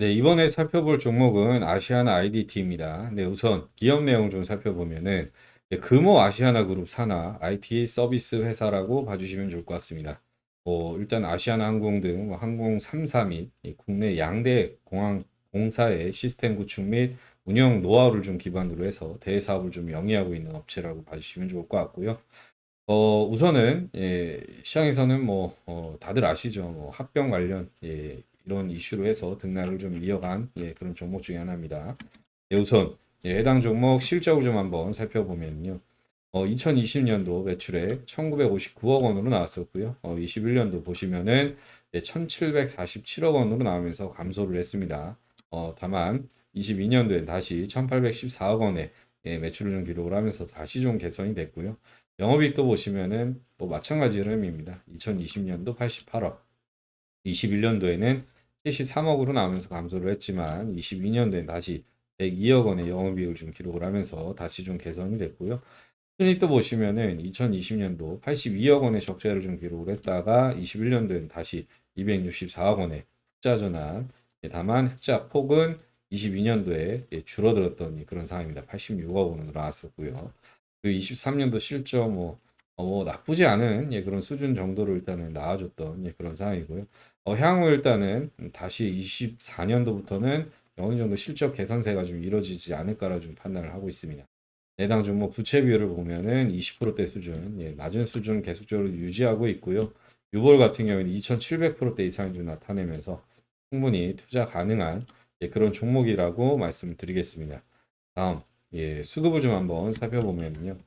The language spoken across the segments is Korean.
네, 이번에 살펴볼 종목은 아시아나 IDT입니다. 네, 우선 기업 내용 좀 살펴보면은 네, 금호 아시아나 그룹 산하 IT 서비스 회사라고 봐주시면 좋을 것 같습니다. 뭐 일단 아시아나 항공 등뭐 항공 3사 및이 국내 양대 공항 공사의 시스템 구축 및 운영 노하우를 좀 기반으로 해서 대외 사업을 좀 영위하고 있는 업체라고 봐주시면 좋을 것 같고요. 어, 우선은 예, 시장에서는 뭐 어, 다들 아시죠? 뭐 합병 관련 예, 이런 이슈로 해서 등락을 좀 이어간 예, 그런 종목 중에 하나입니다. 예, 우선 예, 해당 종목 실적을 좀 한번 살펴보면요. 어, 2020년도 매출액 1959억 원으로 나왔었고요. 어, 21년도 보시면은 예, 1747억 원으로 나오면서 감소를 했습니다. 어, 다만 22년도엔 다시 1814억 원의 예, 매출을 좀 기록을 하면서 다시 좀 개선이 됐고요. 영업이익도 보시면은 또 마찬가지 흐름입니다. 2020년도 88억, 21년도에는 73억으로 나오면서 감소를 했지만 22년도엔 다시 102억 원의 영업이익을 좀 기록을 하면서 다시 좀 개선이 됐고요. 순이익도 보시면은 2020년도 82억 원의 적자를 좀 기록을 했다가 21년도엔 다시 264억 원의 흑자 전환. 예, 다만 흑자 폭은 22년도에 예, 줄어들었던 그런 상황입니다. 86억 원으로 나왔었고요. 그 23년도 실적 뭐, 어, 뭐 나쁘지 않은 예, 그런 수준 정도로 일단은 나와줬던 예, 그런 상황이고요. 어, 향후 일단은 다시 24년도부터는 어느 정도 실적 개선세가 좀 이루어지지 않을까라 좀 판단을 하고 있습니다. 해당 종목 부채 비율을 보면은 20%대 수준, 예, 낮은 수준 계속적으로 유지하고 있고요. 유볼 같은 경우에는 2,700%대 이상이 좀 나타내면서 충분히 투자 가능한 예, 그런 종목이라고 말씀드리겠습니다. 다음, 예, 수급을 좀 한번 살펴보면요.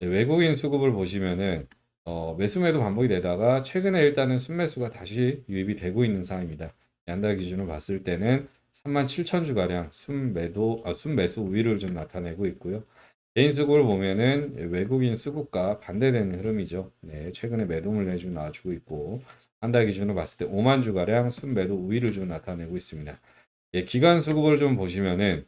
네, 외국인 수급을 보시면은 어, 매수 매도 반복이 되다가 최근에 일단은 순매수가 다시 유입이 되고 있는 상황입니다. 양달 기준으로 봤을 때는 3만 7천 주가량 순매도 아, 순매수 우위를 좀 나타내고 있고요. 개인 수급을 보면은 외국인 수급과 반대되는 흐름이죠. 네, 최근에 매도물 좀 나와주고 있고 한 달 기준으로 봤을 때 5만 주가량 순매도 우위를 좀 나타내고 있습니다. 예, 기간 수급을 좀 보시면은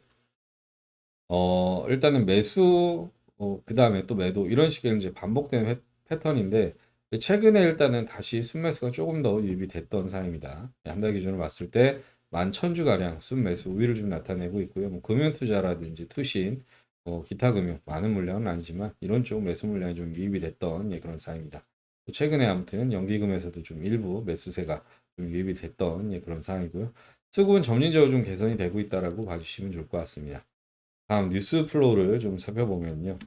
어, 일단은 매수, 어, 그 다음에 또 매도, 이런 식의 이제 반복되는 패- 패턴인데, 최근에 일단은 다시 순매수가 조금 더 유입이 됐던 상황입니다. 한 달 기준으로 봤을 때, 만 천주가량 순매수 우위를 좀 나타내고 있고요. 뭐 금융투자라든지 투신, 뭐 기타 금융, 많은 물량은 아니지만, 이런 쪽 매수 물량이 좀 유입이 됐던 예, 그런 상황입니다. 또 최근에 아무튼 연기금에서도 좀 일부 매수세가 좀 유입이 됐던 예, 그런 상황이고요. 수급은 점진적으로 좀 개선이 되고 있다라고 봐주시면 좋을 것 같습니다. 다음 뉴스 플로우를 좀 살펴보면요.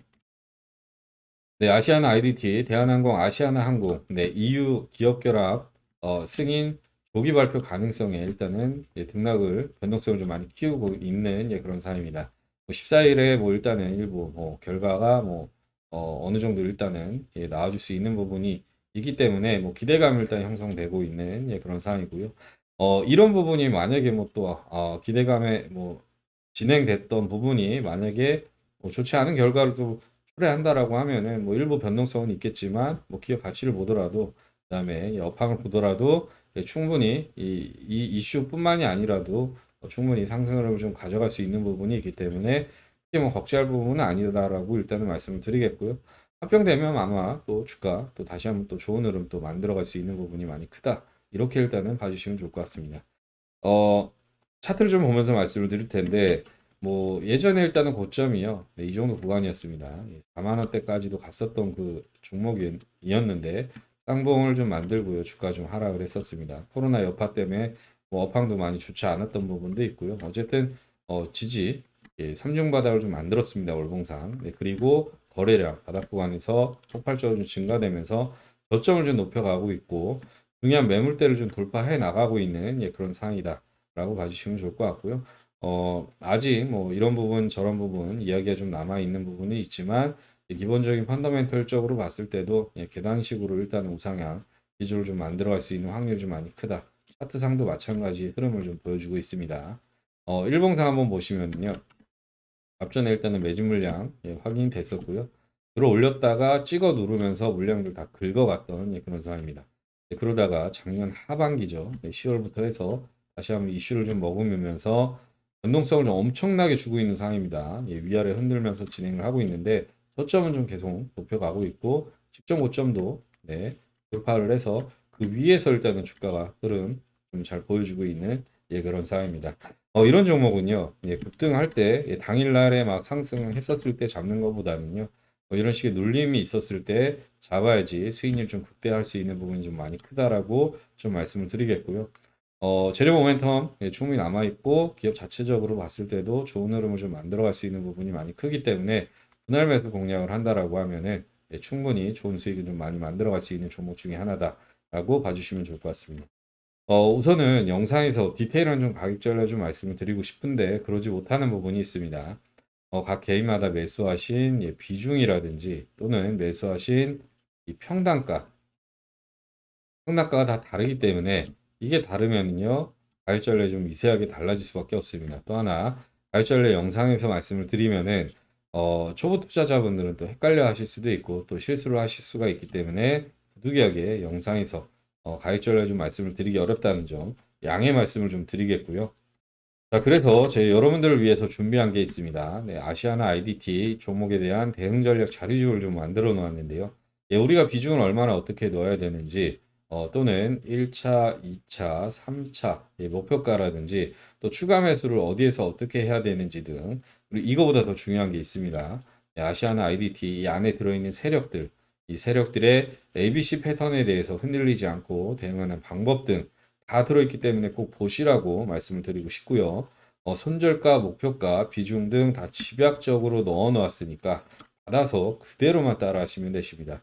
네, 아시아나 IDT, 대한항공, 아시아나항공, 네, EU 기업 결합 어, 승인 조기 발표 가능성에 일단은 예, 등락을 변동성을 좀 많이 키우고 있는 예, 그런 상황입니다. 14일에 뭐 일단은 일부 뭐 결과가 뭐 어, 어느 정도 일단은 예, 나와줄 수 있는 부분이 있기 때문에 뭐 기대감이 일단 형성되고 있는 예, 그런 상황이고요. 어, 이런 부분이 만약에 뭐또 어, 기대감에 뭐 진행됐던 부분이 만약에 뭐 좋지 않은 결과를 또 초래한다라고 하면은 뭐 일부 변동성은 있겠지만 뭐 기업 가치를 보더라도 그다음에 업황을 보더라도 예, 충분히 이, 이 이슈뿐만이 아니라도 어, 충분히 상승을 좀 가져갈 수 있는 부분이 있기 때문에 크게 뭐 걱정할 부분은 아니다라고 일단은 말씀을 드리겠고요. 합병되면 아마 또 주가 또 다시 한번 또 좋은 흐름 또 만들어갈 수 있는 부분이 많이 크다. 이렇게 일단은 봐주시면 좋을 것 같습니다. 어, 차트를 좀 보면서 말씀을 드릴 텐데 뭐 예전에 일단은 고점이요. 네, 이 정도 구간이었습니다. 4만 원대까지도 갔었던 그 종목이었는데 쌍봉을 좀 만들고요. 주가 좀 하락을 했었습니다. 코로나 여파 때문에 뭐 업황도 많이 좋지 않았던 부분도 있고요. 어쨌든 어, 지지 예, 3중 바닥을 좀 만들었습니다. 월봉상. 네, 그리고 거래량 바닥 구간에서 폭발적으로 좀 증가되면서 저점을 좀 높여가고 있고 중요한 매물대를 좀 돌파해 나가고 있는 예, 그런 상황이다라고 봐주시면 좋을 것 같고요. 어, 아직 뭐 이런 부분 저런 부분 이야기가 좀 남아 있는 부분이 있지만 예, 기본적인 펀더멘털적으로 봤을 때도 예, 계단식으로 일단 우상향 기조를 좀 만들어갈 수 있는 확률이 좀 많이 크다. 차트상도 마찬가지 흐름을 좀 보여주고 있습니다. 어, 일봉상 한번 보시면요. 앞전에 일단은 매집 물량 예, 확인이 됐었고요. 들어 올렸다가 찍어 누르면서 물량들 다 긁어갔던 예, 그런 상황입니다. 예, 그러다가 작년 하반기죠. 네, 10월부터 해서 다시 한번 이슈를 좀 머금으면서 변동성을 좀 엄청나게 주고 있는 상황입니다. 예, 위아래 흔들면서 진행을 하고 있는데 저점은 좀 계속 높여가고 있고 직전 고점도 네, 돌파를 해서 그 위에서 일단은 주가가 흐름 좀 잘 보여주고 있는 예, 그런 사회입니다. 어, 이런 종목은요, 예, 급등할 때 예, 당일날에 막 상승했었을 때 잡는 것보다는요, 뭐 이런 식의 눌림이 있었을 때 잡아야지 수익률 좀 극대화할 수 있는 부분이 좀 많이 크다라고 좀 말씀을 드리겠고요. 어, 재료 모멘텀 예, 충분히 남아 있고 기업 자체적으로 봤을 때도 좋은 흐름을 좀 만들어갈 수 있는 부분이 많이 크기 때문에 분할 매수 공략을 한다라고 하면은 예, 충분히 좋은 수익을 좀 많이 만들어갈 수 있는 종목 중에 하나다라고 봐주시면 좋을 것 같습니다. 어, 우선은 영상에서 디테일한 좀 가격 전략 좀 말씀을 드리고 싶은데 그러지 못하는 부분이 있습니다. 어, 각 개인마다 매수하신 예, 비중이라든지 또는 매수하신 이 평단가, 평단가가 다 다르기 때문에 이게 다르면요 전략이 좀 미세하게 달라질 수밖에 없습니다. 또 하나 가격 전략 영상에서 말씀을 드리면은 어, 초보 투자자분들은 또 헷갈려 하실 수도 있고 또 실수를 하실 수가 있기 때문에 부득이하게 영상에서 어, 가격 전략 좀 말씀을 드리기 어렵다는 점 양해 말씀을 좀 드리겠고요. 자, 그래서 저희 여러분들을 위해서 준비한 게 있습니다. 네, 아시아나 IDT 종목에 대한 대응 전략 자료집을 좀 만들어 놓았는데요. 예, 우리가 비중을 얼마나 어떻게 넣어야 되는지 어, 또는 1차, 2차, 3차 예, 목표가라든지 또 추가 매수를 어디에서 어떻게 해야 되는지 등 그리고 이거보다 더 중요한 게 있습니다. 예, 아시아나 IDT 이 안에 들어있는 세력들 이 세력들의 ABC 패턴에 대해서 흔들리지 않고 대응하는 방법 등 다 들어있기 때문에 꼭 보시라고 말씀을 드리고 싶고요. 어, 손절가, 목표가, 비중 등 다 집약적으로 넣어 놓았으니까 받아서 그대로만 따라 하시면 되십니다.